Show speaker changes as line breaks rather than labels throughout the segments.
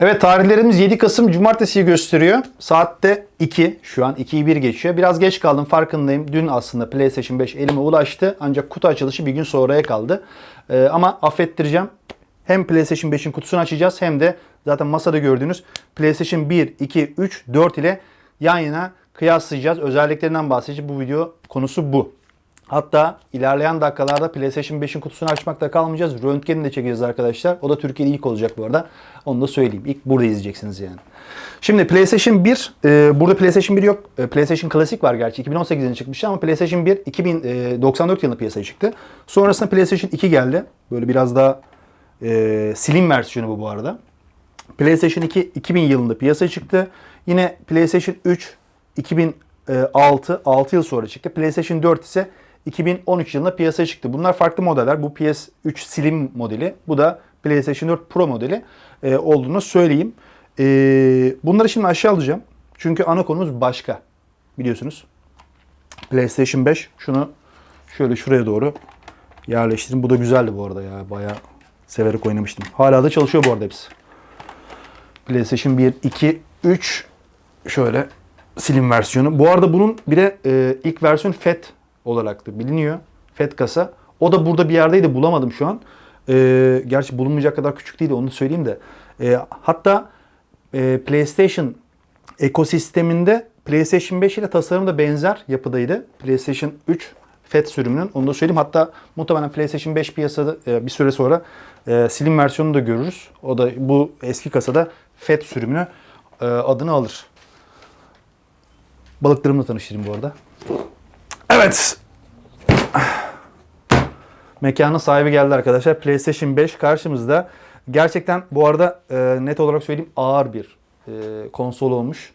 Evet tarihlerimiz 7 Kasım Cumartesi'yi gösteriyor. Saatte 2 şu an 2'yi 1 geçiyor. Biraz geç kaldım farkındayım. Dün aslında PlayStation 5 elime ulaştı. Ancak kutu açılışı bir gün sonraya kaldı. Ee, ama affettireceğim. Hem PlayStation 5'in kutusunu açacağız hem de zaten masada gördüğünüz PlayStation 1, 2, 3, 4 ile yan yana kıyaslayacağız. Özelliklerinden bahsedeceğiz. Bu video konusu bu. Hatta ilerleyen dakikalarda PlayStation 5'in kutusunu açmakta kalmayacağız. Röntgenini de çekeceğiz arkadaşlar. O da Türkiye'de ilk olacak bu arada. Onu da söyleyeyim. İlk burada izleyeceksiniz yani. Şimdi PlayStation 1, e, burada PlayStation 1 yok. E, PlayStation Classic var gerçi. 2018'de çıkmıştı ama PlayStation 1 2094 yılında piyasaya çıktı. Sonrasında PlayStation 2 geldi. Böyle biraz daha e, slim versiyonu bu bu arada. PlayStation 2 2000 yılında piyasaya çıktı. Yine PlayStation 3 2006 6 yıl sonra çıktı. PlayStation 4 ise 2013 yılında piyasaya çıktı. Bunlar farklı modeller. Bu PS3 Slim modeli. Bu da PlayStation 4 Pro modeli e, olduğunu söyleyeyim. E, bunları şimdi aşağı alacağım. Çünkü ana konumuz başka. Biliyorsunuz. PlayStation 5. Şunu şöyle şuraya doğru yerleştirdim. Bu da güzeldi bu arada ya. Bayağı severek oynamıştım. Hala da çalışıyor bu arada hepsi. PlayStation 1, 2, 3 şöyle slim versiyonu. Bu arada bunun bir de e, ilk versiyon FAT olarak da biliniyor. FAT kasa. O da burada bir yerdeydi bulamadım şu an. E, gerçi bulunmayacak kadar küçük değil onu söyleyeyim de. E, hatta e, PlayStation ekosisteminde PlayStation 5 ile tasarımı da benzer yapıdaydı. PlayStation 3 FAT sürümünün. Onu da söyleyeyim. Hatta muhtemelen PlayStation 5 piyasada e, bir süre sonra e, slim versiyonunu da görürüz. O da bu eski kasada FAT sürümünü e, adını alır. Balıklarımla tanıştırayım bu arada. Evet. Mekanın sahibi geldi arkadaşlar. PlayStation 5 karşımızda. Gerçekten bu arada e, net olarak söyleyeyim ağır bir e, konsol olmuş.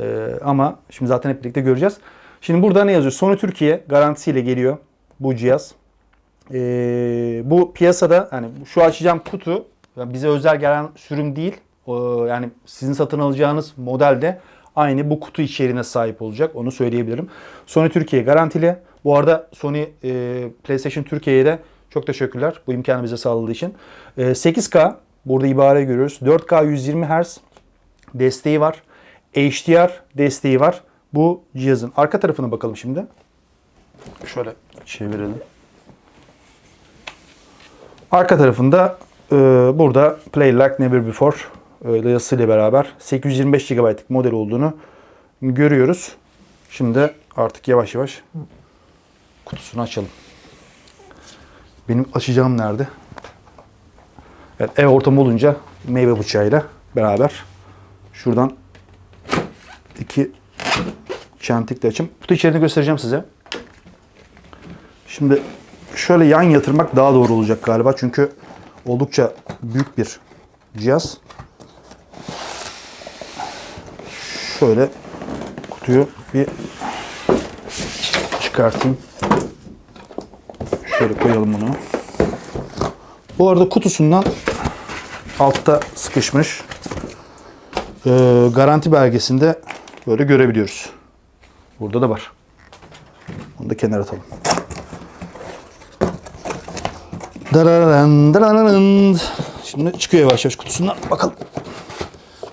E, ama şimdi zaten hep birlikte göreceğiz. Şimdi burada ne yazıyor? Sony Türkiye garantisiyle geliyor bu cihaz. E, bu piyasada hani şu açacağım kutu yani bize özel gelen sürüm değil. O, yani sizin satın alacağınız modelde aynı bu kutu içeriğine sahip olacak. Onu söyleyebilirim. Sony Türkiye garantili. Bu arada Sony e, PlayStation Türkiye'ye de çok teşekkürler bu imkanı bize sağladığı için. E, 8K burada ibare görüyoruz. 4K 120 Hz desteği var. HDR desteği var. Bu cihazın arka tarafına bakalım şimdi. Şöyle çevirelim. Arka tarafında e, burada Play Like Never Before yazısıyla beraber 825 GB'lık model olduğunu görüyoruz. Şimdi artık yavaş yavaş kutusunu açalım. Benim açacağım nerede? Evet, ev ortamı olunca meyve bıçağıyla beraber şuradan iki çentikle açayım. Kutu içeriğini göstereceğim size. Şimdi şöyle yan yatırmak daha doğru olacak galiba. Çünkü oldukça büyük bir cihaz. Şöyle kutuyu bir çıkartayım. Şöyle koyalım bunu. Bu arada kutusundan altta sıkışmış e, garanti belgesinde böyle görebiliyoruz. Burada da var. Onu da kenara atalım. Dararan, dararan. Şimdi çıkıyor yavaş yavaş kutusundan. Bakalım.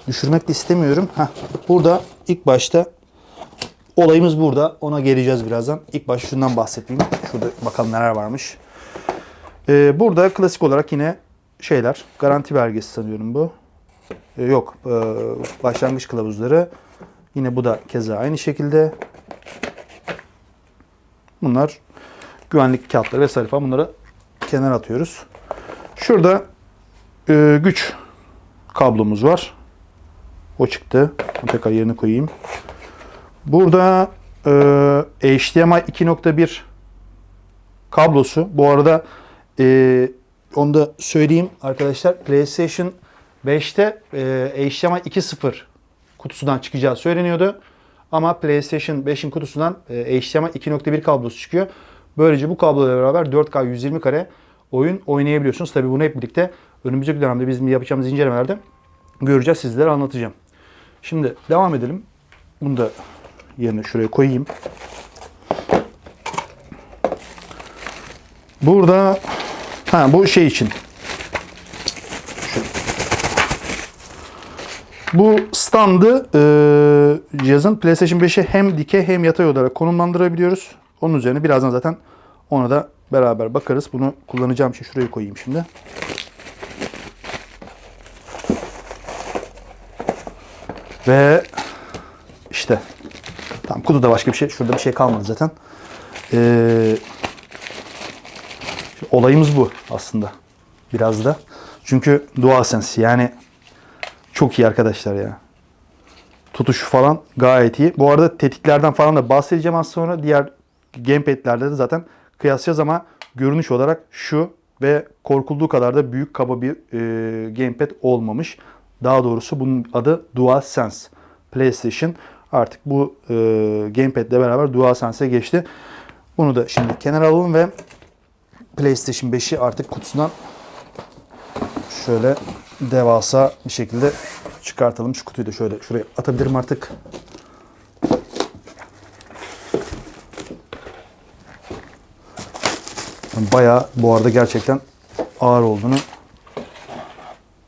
Düşürmek de istemiyorum. Heh, burada ilk başta olayımız burada. Ona geleceğiz birazdan. İlk başta şundan bahsedeyim. Şurada bakalım neler varmış. Ee, burada klasik olarak yine şeyler. Garanti belgesi sanıyorum bu. Ee, yok. E, başlangıç kılavuzları. Yine bu da keza aynı şekilde. Bunlar güvenlik kağıtları vesaire falan bunları kenara atıyoruz. Şurada e, güç kablomuz var. O çıktı. Onu tekrar yerine koyayım. Burada e, HDMI 2.1 kablosu. Bu arada e, onu da söyleyeyim arkadaşlar. PlayStation 5'te e, HDMI 2.0 kutusundan çıkacağı söyleniyordu. Ama PlayStation 5'in kutusundan e, HDMI 2.1 kablosu çıkıyor. Böylece bu kabloyla beraber 4K 120 kare oyun oynayabiliyorsunuz. Tabii bunu hep birlikte önümüzdeki dönemde bizim yapacağımız incelemelerde göreceğiz. Sizlere anlatacağım. Şimdi devam edelim. Bunu da yerine şuraya koyayım. Burada ha bu şey için. Bu standı e, cihazın PlayStation 5'e hem dikey hem yatay olarak konumlandırabiliyoruz. Onun üzerine birazdan zaten ona da beraber bakarız. Bunu kullanacağım için şuraya koyayım şimdi. Ve işte tam kutuda başka bir şey. Şurada bir şey kalmadı zaten. Ee, olayımız bu aslında. Biraz da. Çünkü DualSense yani çok iyi arkadaşlar ya. Tutuşu falan gayet iyi. Bu arada tetiklerden falan da bahsedeceğim az sonra. Diğer gamepad'lerde de zaten kıyaslayacağız ama görünüş olarak şu ve korkulduğu kadar da büyük kaba bir e, gamepad olmamış. Daha doğrusu bunun adı DualSense. PlayStation artık bu e, gamepad ile beraber DualSense'e geçti. Bunu da şimdi kenara alalım ve PlayStation 5'i artık kutusundan şöyle devasa bir şekilde çıkartalım. Şu kutuyu da şöyle şuraya atabilirim artık. Bayağı bu arada gerçekten ağır olduğunu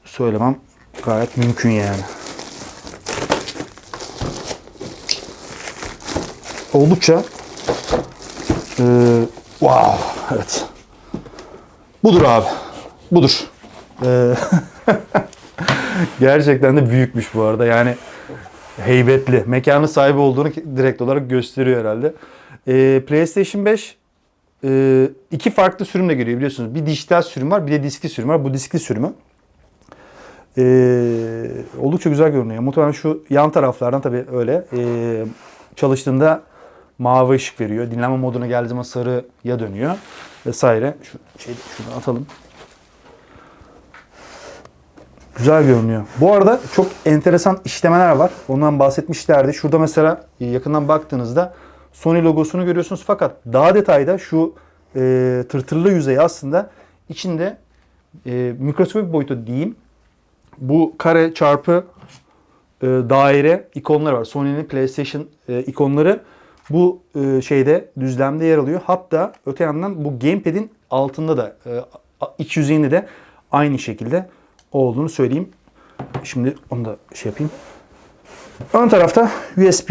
söylemem gayet mümkün yani. Oldukça eee wow evet. Budur abi. Budur. Eee, gerçekten de büyükmüş bu arada. Yani heybetli. Mekanı sahibi olduğunu direkt olarak gösteriyor herhalde. Eee, PlayStation 5 e, iki farklı sürümle geliyor biliyorsunuz. Bir dijital sürüm var, bir de diskli sürüm var. Bu diskli sürümü. E, oldukça güzel görünüyor. Muhtemelen şu yan taraflardan tabii öyle. E, çalıştığında mavi ışık veriyor. Dinlenme moduna geldiği zaman sarıya dönüyor vesaire. Şu şey şuradan atalım. Güzel görünüyor. Bu arada çok enteresan işlemeler var. Ondan bahsetmişlerdi. Şurada mesela yakından baktığınızda Sony logosunu görüyorsunuz. Fakat daha detayda şu e, tırtırlı yüzey aslında içinde e, mikroskopik boyutu diyeyim. Bu kare çarpı e, daire ikonları var. Sony'nin PlayStation e, ikonları bu e, şeyde düzlemde yer alıyor. Hatta öte yandan bu gamepad'in altında da e, iç yüzeyinde de aynı şekilde olduğunu söyleyeyim. Şimdi onu da şey yapayım. Ön tarafta USB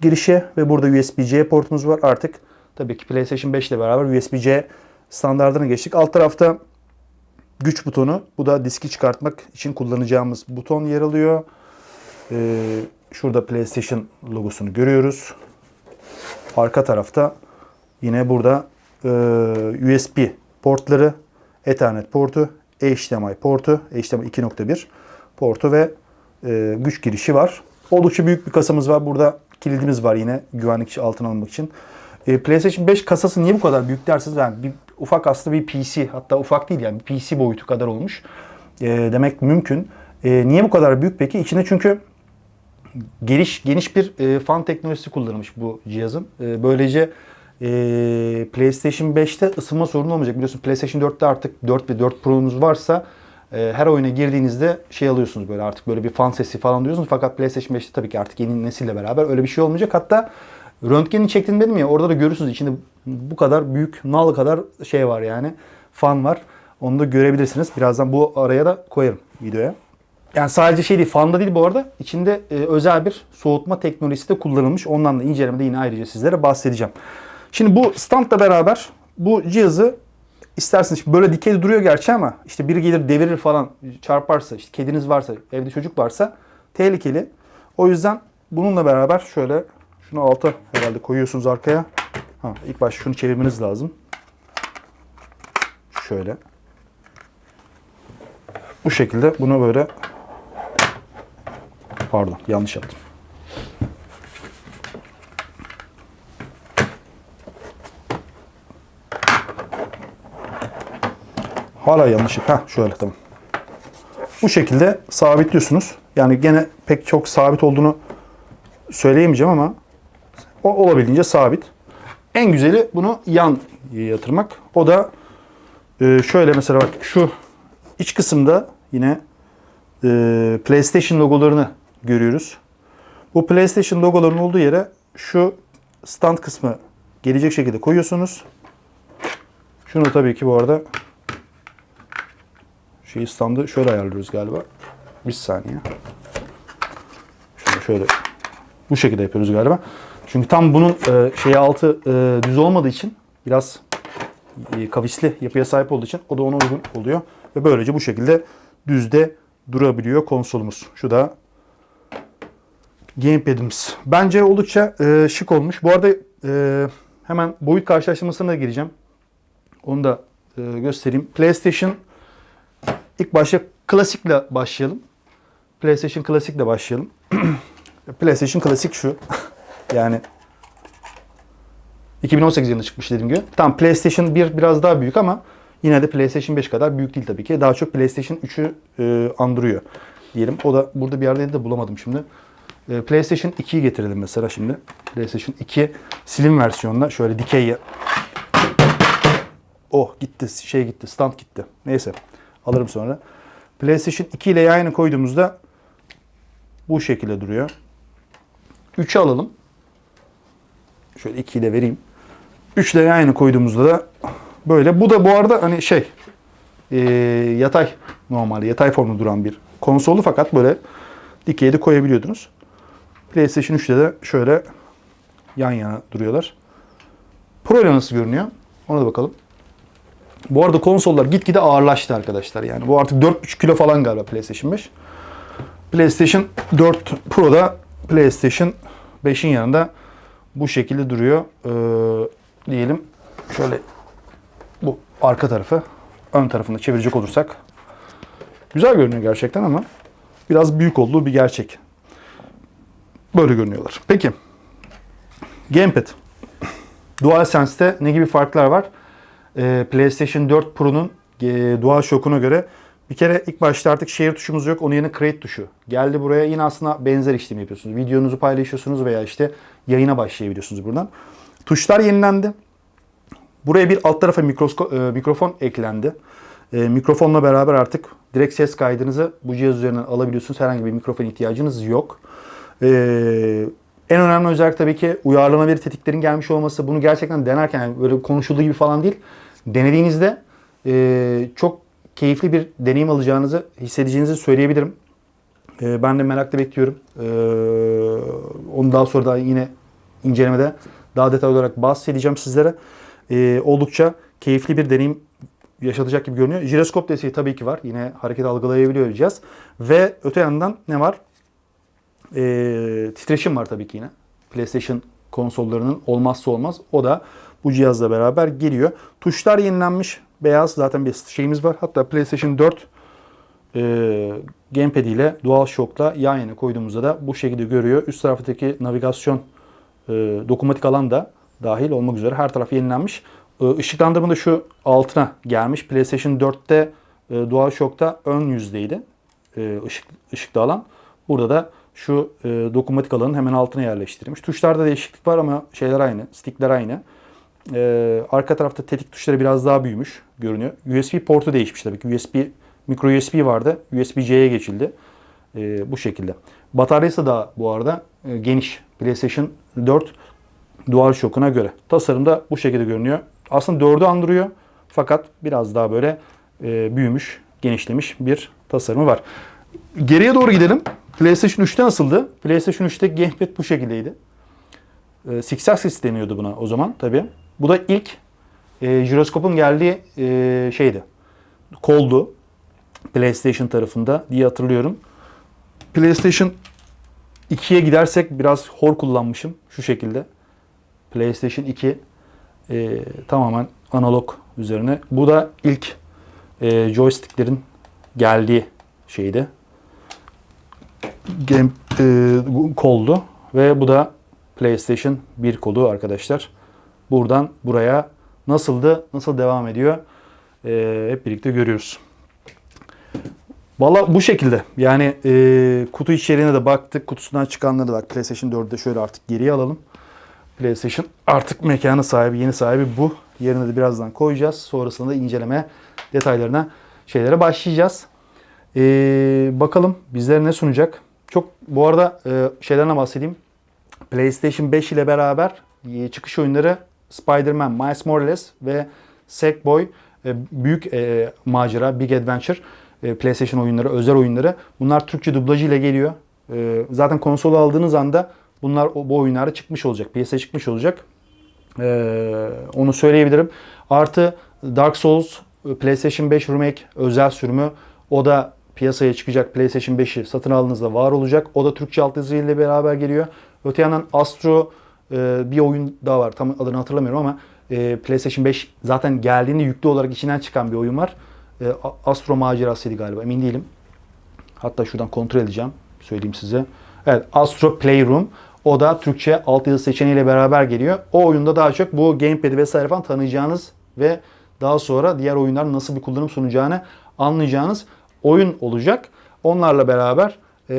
girişi ve burada USB-C portumuz var. Artık tabii ki PlayStation 5 ile beraber USB-C standartına geçtik. Alt tarafta güç butonu. Bu da diski çıkartmak için kullanacağımız buton yer alıyor. Ee, şurada PlayStation logosunu görüyoruz. Arka tarafta yine burada e, USB portları, Ethernet portu, HDMI portu, HDMI 2.1 portu ve e, güç girişi var. Oldukça büyük bir kasamız var. Burada kilidimiz var yine güvenlik altına almak için. E, PlayStation 5 kasası niye bu kadar büyük dersiniz? Yani bir, ufak aslında bir PC hatta ufak değil yani PC boyutu kadar olmuş. E, demek mümkün. E, niye bu kadar büyük peki? İçinde çünkü geniş geniş bir e, fan teknolojisi kullanılmış bu cihazın. E, böylece e, PlayStation 5'te ısınma sorunu olmayacak. Biliyorsun PlayStation 4'te artık 4 ve 4 Pro'nuz varsa e, her oyuna girdiğinizde şey alıyorsunuz böyle artık böyle bir fan sesi falan duyuyorsunuz. Fakat PlayStation 5'te tabii ki artık yeni nesille beraber öyle bir şey olmayacak. Hatta röntgenini çektim dedim ya orada da görürsünüz içinde bu kadar büyük nal kadar şey var yani fan var. Onu da görebilirsiniz. Birazdan bu araya da koyarım videoya. Yani sadece şey değil, fanda değil bu arada. İçinde e, özel bir soğutma teknolojisi de kullanılmış. Ondan da incelemede yine ayrıca sizlere bahsedeceğim. Şimdi bu standla beraber bu cihazı isterseniz böyle dikey duruyor gerçi ama işte biri gelir devirir falan çarparsa işte kediniz varsa evde çocuk varsa tehlikeli. O yüzden bununla beraber şöyle şunu alta herhalde koyuyorsunuz arkaya. Ha, ilk baş şunu çevirmeniz lazım. Şöyle. Bu şekilde bunu böyle Pardon yanlış yaptım. Hala yanlış. Ha şöyle tamam. Bu şekilde sabitliyorsunuz. Yani gene pek çok sabit olduğunu söyleyemeyeceğim ama o olabildiğince sabit. En güzeli bunu yan yatırmak. O da e, şöyle mesela bak şu iç kısımda yine e, PlayStation logolarını görüyoruz. Bu PlayStation logolarının olduğu yere şu stand kısmı gelecek şekilde koyuyorsunuz. Şunu tabii ki bu arada şeyi standı şöyle ayarlıyoruz galiba. Bir saniye. Şöyle bu şekilde yapıyoruz galiba. Çünkü tam bunun e, şeyi altı e, düz olmadığı için biraz e, kavisli yapıya sahip olduğu için o da ona uygun oluyor. Ve böylece bu şekilde düzde durabiliyor konsolumuz. Şu da gamepad'imiz. Bence oldukça e, şık olmuş. Bu arada e, hemen boyut karşılaştırmasına da gireceğim. Onu da e, göstereyim. PlayStation ilk başta klasikle başlayalım. PlayStation klasikle başlayalım. PlayStation klasik şu. yani 2018 yılında çıkmış dediğim gibi. Tam PlayStation 1 biraz daha büyük ama yine de PlayStation 5 kadar büyük değil tabii ki. Daha çok PlayStation 3'ü e, andırıyor diyelim. O da burada bir yerdeydi de bulamadım şimdi. E, PlayStation 2'yi getirelim mesela şimdi. PlayStation 2 slim versiyonda şöyle dikey Oh gitti şey gitti stand gitti. Neyse alırım sonra. PlayStation 2 ile yana koyduğumuzda bu şekilde duruyor. 3'ü alalım. Şöyle 2'yi de vereyim. 3 ile yan yana koyduğumuzda da böyle. Bu da bu arada hani şey e, yatay normalde yatay formda duran bir konsolu fakat böyle dikeye de koyabiliyordunuz. PlayStation 3'te de şöyle yan yana duruyorlar. Pro ile nasıl görünüyor? Ona da bakalım. Bu arada konsollar gitgide ağırlaştı arkadaşlar. Yani bu artık 4,5 kilo falan galiba PlayStation 5. PlayStation 4 Pro'da PlayStation 5'in yanında bu şekilde duruyor. Ee, diyelim şöyle bu arka tarafı ön tarafını çevirecek olursak güzel görünüyor gerçekten ama biraz büyük olduğu bir gerçek. Böyle görünüyorlar. Peki Gamepad. DualSense'te ne gibi farklar var? Ee, PlayStation 4 Pro'nun e, DualShock'una göre bir kere ilk başta artık share tuşumuz yok. Onun yerine create tuşu. Geldi buraya yine aslında benzer işlemi yapıyorsunuz. Videonuzu paylaşıyorsunuz veya işte yayına başlayabiliyorsunuz buradan. Tuşlar yenilendi. Buraya bir alt tarafa mikrosko- e, mikrofon eklendi. E, mikrofonla beraber artık direkt ses kaydınızı bu cihaz üzerinden alabiliyorsunuz. Herhangi bir mikrofon ihtiyacınız yok. E, en önemli özellik tabii ki uyarlanabilir tetiklerin gelmiş olması. Bunu gerçekten denerken yani böyle konuşulduğu gibi falan değil. Denediğinizde e, çok keyifli bir deneyim alacağınızı hissedeceğinizi söyleyebilirim. E, ben de merakla bekliyorum. E, onu daha sonra da yine incelemede daha detaylı olarak bahsedeceğim sizlere. E, oldukça keyifli bir deneyim yaşatacak gibi görünüyor. Jiroskop desteği tabii ki var. Yine hareket algılayabiliyor cihaz. Ve öte yandan ne var? E, titreşim var tabii ki yine. PlayStation konsollarının olmazsa olmaz. O da bu cihazla beraber geliyor. Tuşlar yenilenmiş. Beyaz zaten bir şeyimiz var. Hatta PlayStation 4 e, Gamepad ile DualShock'la yan yana koyduğumuzda da bu şekilde görüyor. Üst taraftaki navigasyon e, dokunmatik alan da dahil olmak üzere her taraf yenilenmiş. E, ışıklandırma da şu altına gelmiş. PlayStation 4'te e, DualShock'ta ön yüzdeydi. E, ışık, ışıklı alan. Burada da şu e, dokunmatik alanın hemen altına yerleştirilmiş. Tuşlarda değişiklik var ama şeyler aynı. Stickler aynı. Ee, arka tarafta tetik tuşları biraz daha büyümüş görünüyor. USB portu değişmiş tabii ki. USB, micro USB vardı. USB-C'ye geçildi. Ee, bu şekilde. Bataryası da bu arada e, geniş. PlayStation 4 DualShock'una göre. Tasarım da bu şekilde görünüyor. Aslında 4'ü andırıyor. Fakat biraz daha böyle e, büyümüş, genişlemiş bir tasarımı var. Geriye doğru gidelim. PlayStation 3'te nasıldı? PlayStation 3'te gamepad bu şekildeydi. E, Six deniyordu buna o zaman tabii. Bu da ilk e, jiroskopun geldiği e, şeydi. Koldu. PlayStation tarafında diye hatırlıyorum. PlayStation 2'ye gidersek biraz hor kullanmışım. Şu şekilde. PlayStation 2 e, tamamen analog üzerine. Bu da ilk e, joysticklerin geldiği şeydi. Game e, koldu. Ve bu da PlayStation 1 kolu arkadaşlar. Buradan buraya nasıldı, nasıl devam ediyor e, hep birlikte görüyoruz. Valla bu şekilde. Yani e, kutu içeriğine de baktık. Kutusundan çıkanları da bak. PlayStation 4'ü de şöyle artık geriye alalım. PlayStation artık mekanı sahibi, yeni sahibi bu. Yerine de birazdan koyacağız. Sonrasında da inceleme detaylarına, şeylere başlayacağız. E, bakalım bizlere ne sunacak. Çok bu arada e, şeylerine bahsedeyim. PlayStation 5 ile beraber e, çıkış oyunları Spider-Man, Miles Morales ve Sackboy e, büyük e, macera, Big Adventure e, PlayStation oyunları, özel oyunları. Bunlar Türkçe dublajı ile geliyor. Ee, zaten konsolu aldığınız anda bunlar bu oyunlarda çıkmış olacak. Piyasaya çıkmış olacak. Ee, onu söyleyebilirim. Artı Dark Souls PlayStation 5 Remake özel sürümü o da piyasaya çıkacak PlayStation 5'i satın aldığınızda var olacak. O da Türkçe altyazı ile beraber geliyor. Öte yandan Astro e, bir oyun daha var. Tam adını hatırlamıyorum ama e, PlayStation 5 zaten geldiğinde yüklü olarak içinden çıkan bir oyun var. E, Astro macerasıydı galiba emin değilim. Hatta şuradan kontrol edeceğim. Söyleyeyim size. Evet Astro Playroom. O da Türkçe altyazı seçeneğiyle beraber geliyor. O oyunda daha çok bu gamepad'i vesaire falan tanıyacağınız ve daha sonra diğer oyunların nasıl bir kullanım sunacağını anlayacağınız oyun olacak. Onlarla beraber e,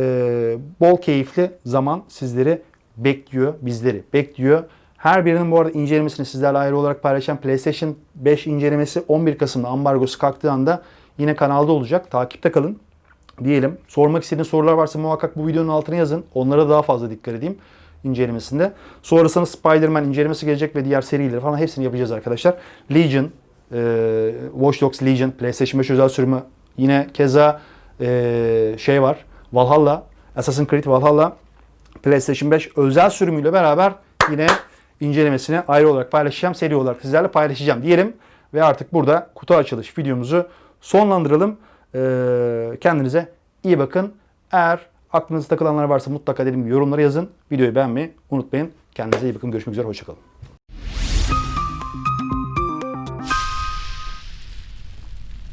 bol keyifli zaman sizleri bekliyor, bizleri bekliyor. Her birinin bu arada incelemesini sizlerle ayrı olarak paylaşan PlayStation 5 incelemesi 11 Kasım'da ambargosu kalktığı anda yine kanalda olacak. Takipte kalın diyelim. Sormak istediğiniz sorular varsa muhakkak bu videonun altına yazın. Onlara daha fazla dikkat edeyim incelemesinde. Sonrasında Spider-Man incelemesi gelecek ve diğer serileri falan hepsini yapacağız arkadaşlar. Legion, e, Watch Dogs Legion, PlayStation 5 özel sürümü yine keza e, şey var. Valhalla, Assassin's Creed Valhalla PlayStation 5 özel sürümüyle beraber yine incelemesini ayrı olarak paylaşacağım. Seri olarak sizlerle paylaşacağım diyelim. Ve artık burada kutu açılış videomuzu sonlandıralım. Ee, kendinize iyi bakın. Eğer aklınızda takılanlar varsa mutlaka gibi yorumlara yazın. Videoyu beğenmeyi unutmayın. Kendinize iyi bakın. Görüşmek üzere. Hoşçakalın.